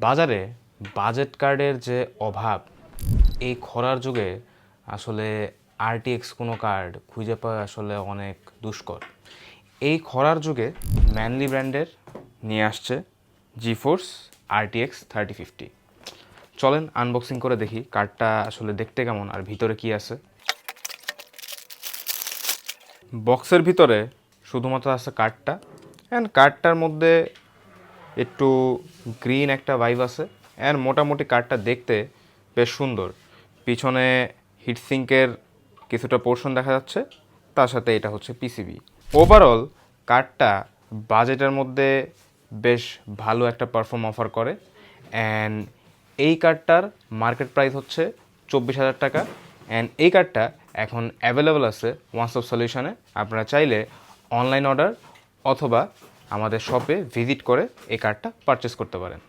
বাজারে বাজেট কার্ডের যে অভাব, এই খরার যুগে আসলে আরটিএক্স কোনো কার্ড খুঁজে পাওয়া আসলে অনেক দুষ্কর। এই খরার যুগে ম্যানলি ব্র্যান্ডের নিয়ে আসছে G GeForce RTX thirty fifty. চলেন আনবক্সিং করে দেখি কার্ডটা আসলে দেখতে কেমন আর ভিতরে কি আছে। বক্সের ভিতরে শুধুমাত্র আছে কার্ডটা। অ্যান্ড কার্ডটার মধ্যে একটু গ্রিন একটা ভাইব আছে। অ্যান্ড মোটামুটি কার্ডটা দেখতে বেশ সুন্দর। পিছনে হিটসিঙ্কের কিছুটা পোর্শন দেখা যাচ্ছে। তার সাথে এটা হচ্ছে পিসিবি ওভারঅল কার্ডটা বাজেটের মধ্যে বেশ ভালো একটা পারফর্ম অফার করে। অ্যান্ড এই কার্ডটার মার্কেট প্রাইস হচ্ছে চব্বিশ হাজার টাকা। অ্যান্ড এই কার্ডটা এখন অ্যাভেলেবল আছে ওয়ান সলিউশনে আপনারা চাইলে অনলাইন অর্ডার অথবা আমাদের শপে ভিজিট করে এই কার্ডটা পারচেস করতে পারেন।